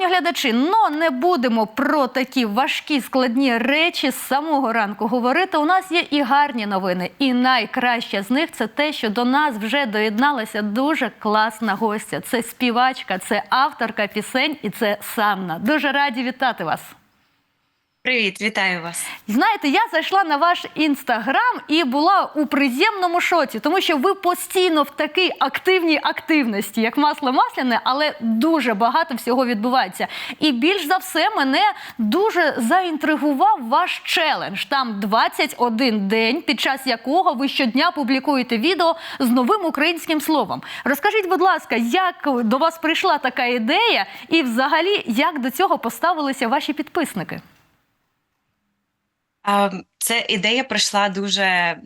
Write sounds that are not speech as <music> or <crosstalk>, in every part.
Шановні глядачі, ну не будемо про такі важкі складні речі з самого ранку говорити. У нас є і гарні новини, і найкраще з них це те, що до нас вже доєдналася дуже класна гостя. Це співачка, це авторка пісень, і це Санна. Дуже раді вітати вас. Привіт, вітаю вас. Знаєте, я зайшла на ваш інстаграм і була у приємному шоці, тому що ви постійно в такій активній активності, як масло масляне, але дуже багато всього відбувається. І більш за все мене дуже заінтригував ваш челендж. Там 21 день, під час якого ви щодня публікуєте відео з новим українським словом. Розкажіть, будь ласка, як до вас прийшла така ідея, і взагалі як до цього поставилися ваші підписники? Ця ідея прийшла дуже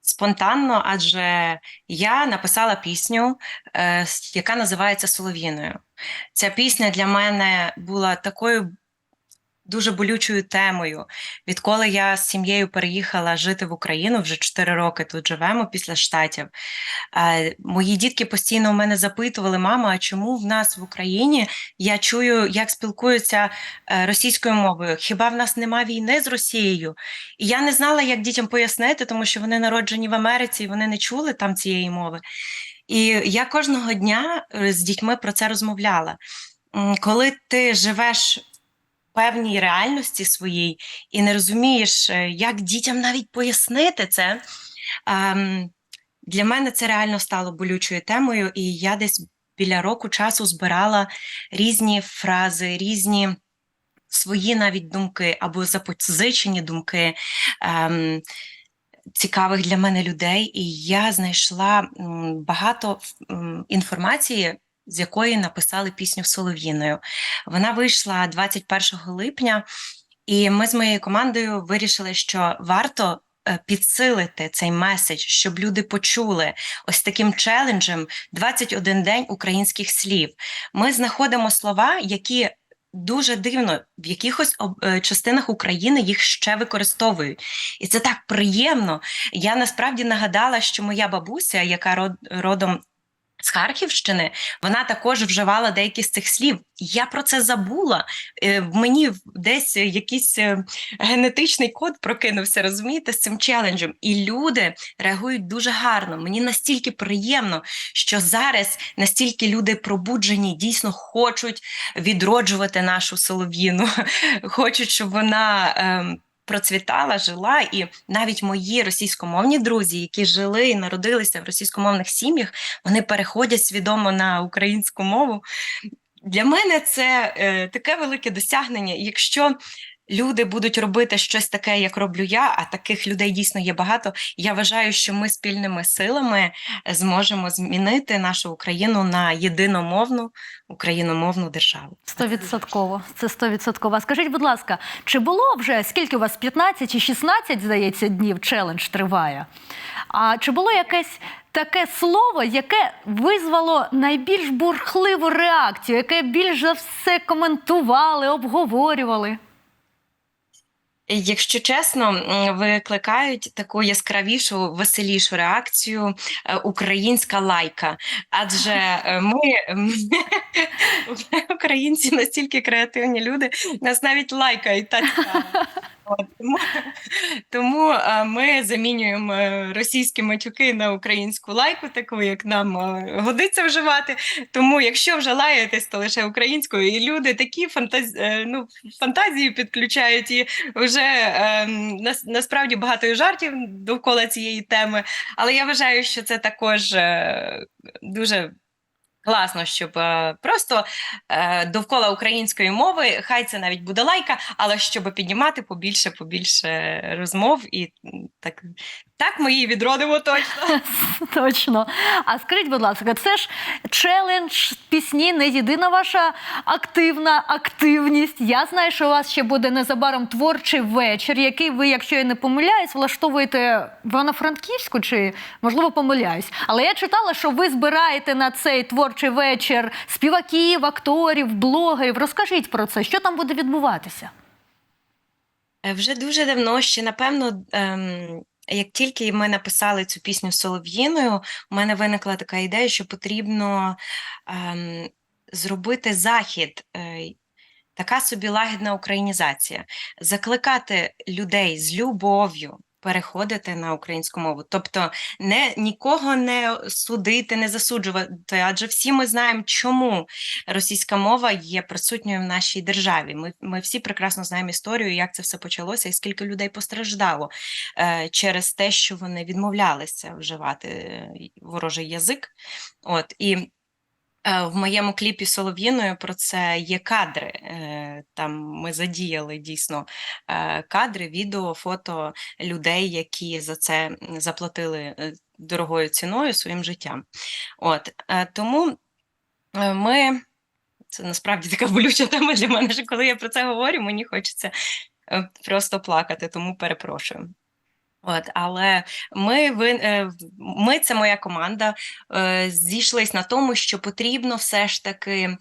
спонтанно, адже я написала пісню, е, яка називається Солов'їною. Ця пісня для мене була такою дуже болючою темою. Відколи я з сім'єю переїхала жити в Україну, вже 4 роки тут живемо після штатів. Е, Мої дітки постійно у мене запитували: мама, а чому в нас в Україні я чую, як спілкуються е, російською мовою? Хіба в нас нема війни з Росією? І я не знала, як дітям пояснити, тому що вони народжені в Америці і вони не чули там цієї мови. І я кожного дня е, з дітьми про це розмовляла. Коли ти живеш певній реальності своїй і не розумієш, е, як дітям навіть пояснити це, ем, для мене це реально стало болючою темою, і я десь біля року часу збирала різні фрази, різні свої навіть думки або запозичені думки. Ем, Цікавих для мене людей, і я знайшла багато інформації, з якої написали пісню Солов'їною. Вона вийшла 21 липня, і ми з моєю командою вирішили, що варто е, підсилити цей меседж, щоб люди почули ось таким челенджем 21 день українських слів. Ми знаходимо слова, які дуже дивно в якихось об- е, частинах України їх ще використовують. І це так приємно. Я насправді нагадала, що моя бабуся, яка родом з Харківщини, вона також вживала деякі з цих слів. Я про це забула. Е, мені десь якийсь е, генетичний код прокинувся, розумієте, з цим челенджем. І люди реагують дуже гарно. Мені настільки приємно, що зараз настільки люди пробуджені, дійсно хочуть відроджувати нашу солов'їну, <laughs> хочуть, щоб вона. Процвітала, жила, і навіть мої російськомовні друзі, які жили і народилися в російськомовних сім'ях, вони переходять свідомо на українську мову. Для мене це е, таке велике досягнення. Якщо люди будуть робити щось таке, як роблю я, а таких людей дійсно є багато. Я вважаю, що ми спільними силами зможемо змінити нашу Україну на єдиномовну україномовну державу. Стовідсотково, це стовідсотково. Скажіть, будь ласка, чи було вже скільки у вас 15 чи 16, здається, днів челендж триває? А чи було якесь таке слово, яке визвало найбільш бурхливу реакцію, яке більш за все коментували, обговорювали? Якщо чесно, викликають таку яскравішу, веселішу реакцію е, українська лайка. Адже е, ми, <laughs> українці, настільки креативні люди, нас навіть лайкають та цікаво. От, Тому, тому ми замінюємо е, російські матюки на українську лайку, таку як нам е, годиться вживати. Тому, якщо вже лаєтесь, то лише українською, і люди такі фантаз... е, ну, фантазії підключають і вже е, нас, насправді багато жартів довкола цієї теми, але я вважаю, що це також дуже. Класно, щоб е, просто е, довкола української мови, хай це навіть буде лайка, але щоб піднімати побільше, побільше розмов і так, так ми її відродимо точно. <laughs> Точно. А скажіть, будь ласка, це ж челендж пісні, не єдина ваша активна активність. Я знаю, що у вас ще буде незабаром творчий вечір, який ви, якщо я не помиляюсь, влаштовуєте в Івано-Франківську, чи можливо помиляюсь. Але я читала, що ви збираєте на цей творчий вечір співаків, акторів, блогерів. Розкажіть про це, що там буде відбуватися? Е, Вже дуже давно, ще напевно, ем, як тільки ми написали цю пісню Солов'їною, у мене виникла така ідея, що потрібно ем, зробити захід. е, Така собі лагідна українізація, закликати людей з любов'ю переходити на українську мову, тобто не нікого не судити, не засуджувати, адже всі ми знаємо, чому російська мова є присутньою в нашій державі. Ми, ми всі прекрасно знаємо історію, як це все почалося, і скільки людей постраждало е, через те, що вони відмовлялися вживати е, ворожий язик. От і В моєму кліпі Солов'їною про це є кадри. Е, Там ми задіяли дійсно е, кадри, відео, фото людей, які за це заплатили е, дорогою ціною своїм життям. От е, тому е, ми це насправді така болюча тема для мене, що коли я про це говорю, мені хочеться е, просто плакати, тому перепрошую. От, але ми, ви, е, ми, це моя команда, е, зійшлись на тому, що потрібно все ж таки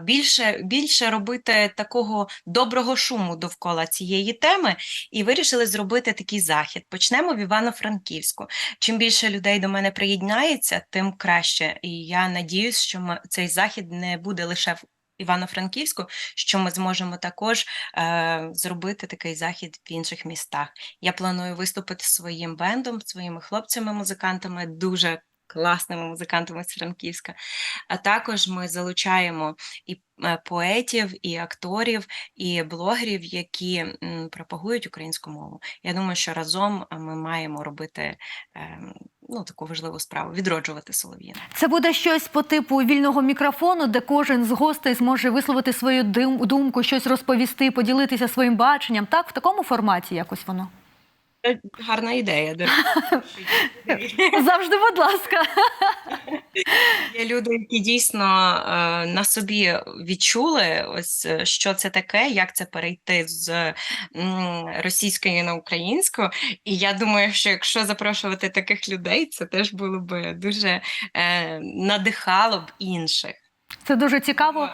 більше, більше робити такого доброго шуму довкола цієї теми, і вирішили зробити такий захід. Почнемо в Івано-Франківську. Чим більше людей до мене приєднається, тим краще. І я надіюсь, що цей захід не буде лише Івано-Франківську, що ми зможемо також е, зробити такий захід в інших містах. Я планую виступити своїм бендом, своїми хлопцями-музикантами, дуже класними музикантами з Франківська. А також ми залучаємо і е, поетів, і акторів, і блогерів, які пропагують українську мову. Я думаю, що разом е, ми маємо робити е, ну, таку важливу справу відроджувати Солов'їна. Це буде щось по типу вільного мікрофону, де кожен з гостей зможе висловити свою думку, щось розповісти, поділитися своїм баченням. Так, в такому форматі якось воно. Е, Гарна ідея. до. <laughs> Завжди, будь ласка. Є люди, які дійсно е, на собі відчули, ось е, що це таке, як це перейти з російської на українську. І я думаю, що якщо запрошувати таких людей, це теж було б дуже е, надихало б інших. Це дуже цікаво.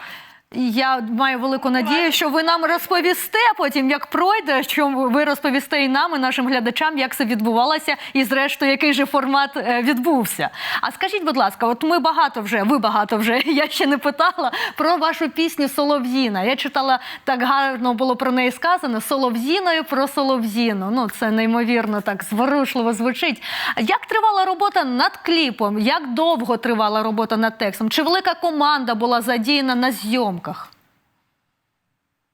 Я маю велику надію, що ви нам розповісте потім, як пройде, що ви розповісте і нам, і нашим глядачам, як це відбувалося, і зрештою, який же формат е, відбувся. А скажіть, будь ласка, от ми багато вже, ви багато вже, <laughs> я ще не питала про вашу пісню Солов'їна. Я читала так гарно було про неї сказано Солов'їною про Солов'їну. Ну це неймовірно так зворушливо звучить. Як тривала робота над кліпом? Як довго тривала робота над текстом? Чи велика команда була задіяна на зйомках?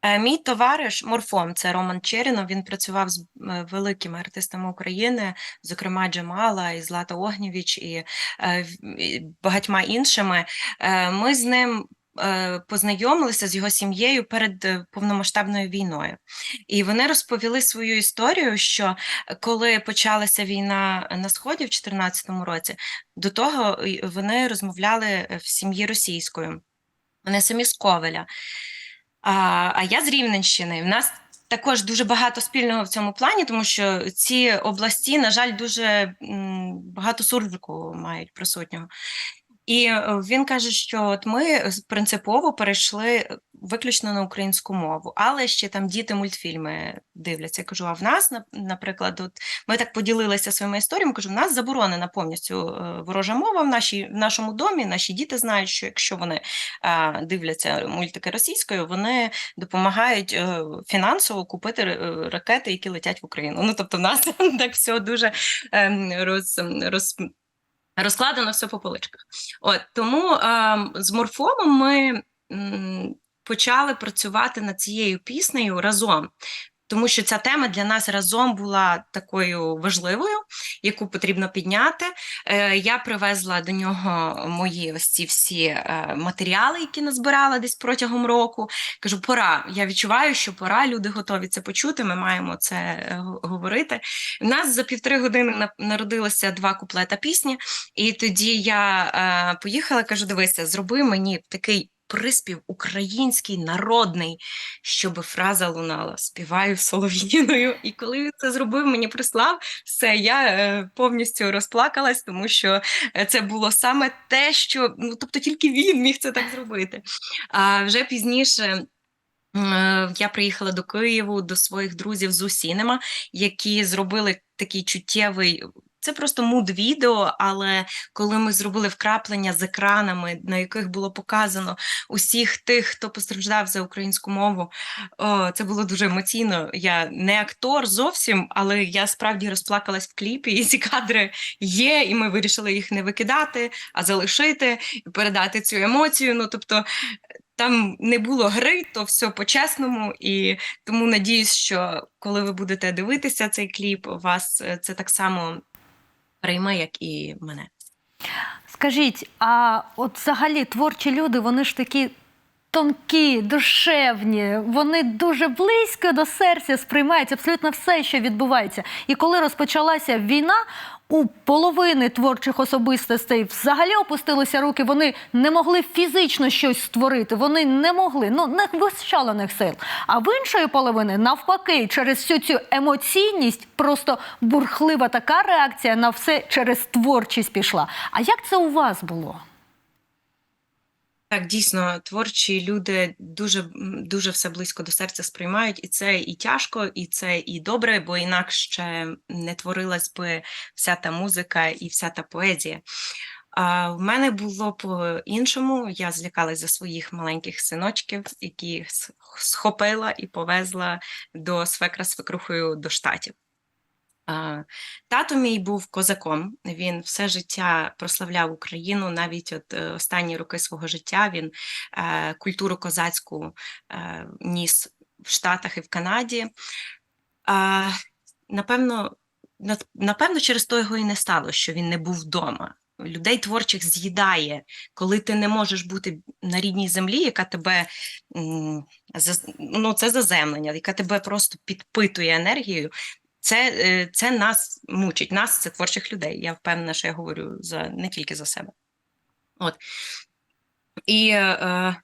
Е, Мій товариш Морфом, це Роман Черінов. Він працював з е, великими артистами України, зокрема Джамала і Злата Огнєвіч, і е, багатьма іншими. Ми з ним. Познайомилися з його сім'єю перед повномасштабною війною, і вони розповіли свою історію, що коли почалася війна на сході в 2014 році, до того вони розмовляли в сім'ї російською. Вони самі з Ковеля. А, а я з Рівненщини. В нас також дуже багато спільного в цьому плані, тому що ці області, на жаль, дуже багато суржику мають присутнього. І е, він каже, що от ми принципово перейшли виключно на українську мову, але ще там діти мультфільми дивляться. Я кажу, а в нас, нап- наприклад, от ми так поділилися своїми історіями. Кажу, в нас заборонена повністю е, ворожа мова в, нашій, в нашому домі. Наші діти знають, що якщо вони е, дивляться мультики російською, вони допомагають фінансово купити ракети, які летять в Україну. Ну тобто, в нас <laughs> так все дуже ем, роз, роз, розкладено все по поличках. От тому ем, з морфомом ми почали працювати над цією піснею разом. Тому що ця тема для нас разом була такою важливою, яку потрібно підняти. Е, я привезла до нього мої ось ці всі е, матеріали, які назбирала десь протягом року. Кажу, пора. Я відчуваю, що пора. Люди готові це почути. Ми маємо це е, говорити. У нас за півтори години на- народилося два куплета пісні, і тоді я поїхала. Кажу: дивися, зроби мені такий. Приспів український, народний, щоб фраза лунала співаю солов'їною. І коли він це зробив, мені прислав все, я е, повністю розплакалась, тому що е, це було саме те, що ну тобто тільки він міг це так зробити. А вже пізніше. е, Я приїхала до Києву до своїх друзів з Усінема, які зробили такий чуттєвий це просто муд відео, але коли ми зробили вкраплення з екранами, на яких було показано усіх тих, хто постраждав за українську мову, о, це було дуже емоційно. Я не актор зовсім, але я справді розплакалась в кліпі, і ці кадри є, і ми вирішили їх не викидати, а залишити і передати цю емоцію. Ну тобто там не було гри, то все по-чесному, і тому надіюсь, що коли ви будете дивитися цей кліп, вас е, це так само прийме, як і мене. Скажіть, а от взагалі творчі люди, вони ж такі тонкі, душевні, вони дуже близько до серця сприймають абсолютно все, що відбувається. І коли розпочалася війна, у половини творчих особистостей взагалі опустилися руки, вони не могли фізично щось створити, вони не могли, ну не вистачало них сил. А в іншої половини, навпаки, через всю цю емоційність, просто бурхлива така реакція на все через творчість пішла. А як це у вас було? Так, дійсно, творчі люди дуже, дуже все близько до серця сприймають, і це і тяжко, і це і добре, бо інакше не творилась би вся та музика і вся та поезія. А в мене було по-іншому. Я злякалась за своїх маленьких синочків, які схопила і повезла до свекра свекрухою до штатів. Тато мій був козаком. Він все життя прославляв Україну. Навіть от е, останні роки свого життя він е, культуру козацьку е, ніс в Штатах і в Канаді. Напевно, напевно, через то його і не стало, що він не був вдома. Людей творчих з'їдає, коли ти не можеш бути на рідній землі, яка тебе ну, це заземлення, яка тебе просто підпитує енергією. Це, е, це нас мучить, нас це творчих людей. Я впевнена, що я говорю за не тільки за себе. От. І е,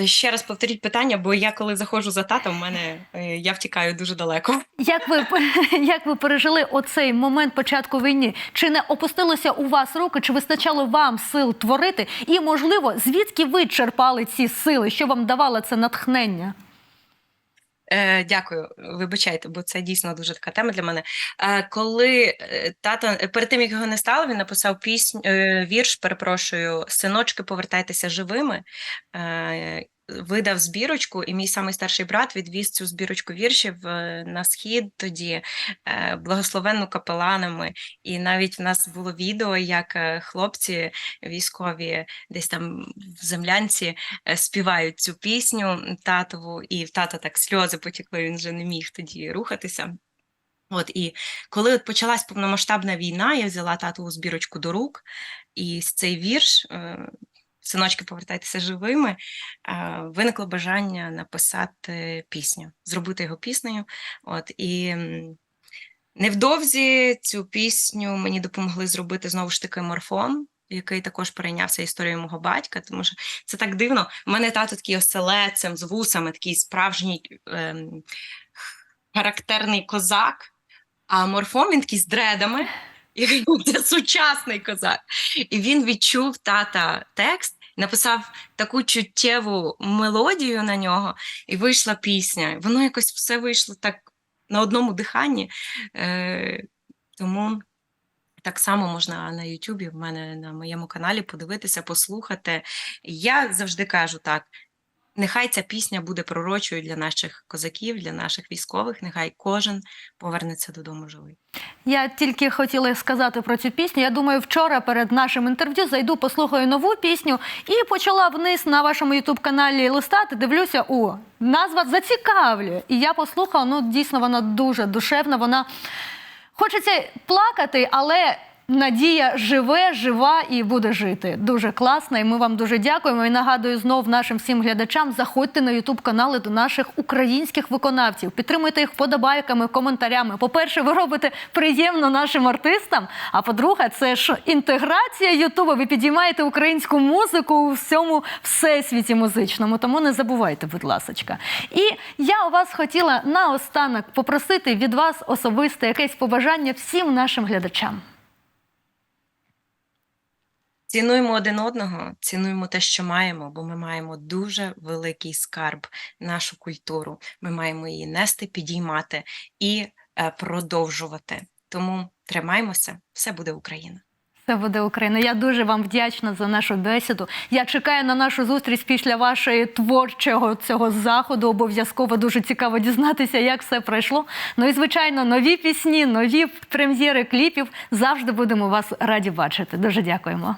е, ще раз повторіть питання, бо я коли заходжу за татом, в мене е, я втікаю дуже далеко. Як ви <laughs> як ви пережили оцей момент початку війни? Чи не опустилося у вас руки, чи вистачало вам сил творити? І можливо, звідки ви черпали ці сили? Що вам давало це натхнення? Е, дякую, вибачайте, бо це дійсно дуже така тема для мене. Е, коли е, тато е, перед тим як його не стало, він написав пісню, вірш, перепрошую, синочки, повертайтеся живими. Е, видав збірочку, і мій самий старший брат відвіз цю збірочку віршів е, на схід тоді, е, благословенну капеланами. І навіть в нас було відео, як е, хлопці військові десь там в землянці співають цю пісню татову, і в тата так сльози потекли, він вже не міг тоді рухатися. От, і коли от почалась повномасштабна війна, я взяла татову збірочку до рук, і цей вірш Синочки, повертайтеся живими, виникло бажання написати пісню, зробити його піснею. От, і невдовзі цю пісню мені допомогли зробити знову ж таки морфон, який також перейнявся історією мого батька, тому що це так дивно. У мене тато такий оселецем з вусами, такий справжній ем, характерний козак, а морфон він такий з дредами. який сучасний козак. І він відчув тата текст, написав таку чуттєву мелодію на нього, і вийшла пісня. Воно якось все вийшло так на одному диханні. Е, тому так само можна на Ютубі, в мене на моєму каналі подивитися, послухати. Я завжди кажу так. Нехай ця пісня буде пророчою для наших козаків, для наших військових. Нехай кожен повернеться додому живий. Я тільки хотіла сказати про цю пісню. Я думаю, вчора перед нашим інтерв'ю зайду, послухаю нову пісню і почала вниз на вашому ютуб-каналі листати. Дивлюся, о, назва зацікавлює. І я послухала, ну дійсно вона дуже душевна. Вона хочеться плакати, але надія живе, жива і буде жити. Дуже класно. І ми вам дуже дякуємо. І нагадую знов нашим всім глядачам: заходьте на ютуб канали до наших українських виконавців. Підтримуйте їх вподобайками, коментарями. По-перше, ви робите приємно нашим артистам. А по-друге, це ж інтеграція Ютуба. Ви підіймаєте українську музику у всьому всесвіті музичному. Тому не забувайте, будь ласочка. І я у вас хотіла наостанок попросити від вас особисте якесь побажання всім нашим глядачам. Цінуємо один одного, цінуємо те, що маємо, бо ми маємо дуже великий скарб, нашу культуру. Ми маємо її нести, підіймати і е, продовжувати. Тому тримаймося, все буде Україна. Це буде Україна. Я дуже вам вдячна за нашу бесіду. Я чекаю на нашу зустріч після вашої творчого цього заходу. Обов'язково дуже цікаво дізнатися, як все пройшло. Ну і звичайно, нові пісні, нові прем'єри кліпів. Завжди будемо вас раді бачити. Дуже дякуємо.